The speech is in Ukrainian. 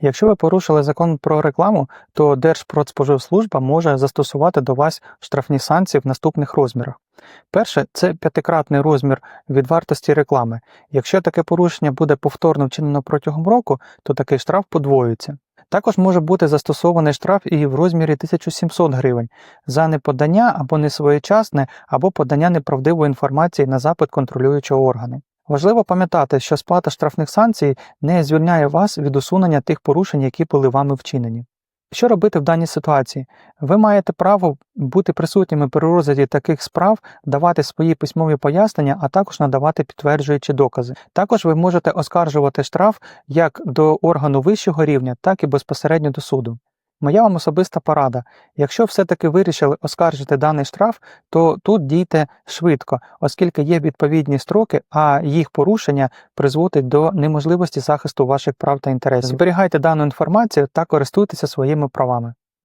Якщо ви порушили закон про рекламу, то Держпродспоживслужба може застосувати до вас штрафні санкції в наступних розмірах. Перше це п'ятикратний розмір від вартості реклами. Якщо таке порушення буде повторно вчинено протягом року, то такий штраф подвоюється. Також може бути застосований штраф і в розмірі 1700 гривень за неподання або несвоєчасне, або подання неправдивої інформації на запит контролюючого органу. Важливо пам'ятати, що сплата штрафних санкцій не звільняє вас від усунення тих порушень, які були вами вчинені. Що робити в даній ситуації? Ви маєте право бути присутніми при розгляді таких справ, давати свої письмові пояснення, а також надавати підтверджуючі докази. Також ви можете оскаржувати штраф як до органу вищого рівня, так і безпосередньо до суду. Моя вам особиста порада. Якщо все-таки вирішили оскаржити даний штраф, то тут дійте швидко, оскільки є відповідні строки, а їх порушення призводить до неможливості захисту ваших прав та інтересів. Зберігайте дану інформацію та користуйтеся своїми правами.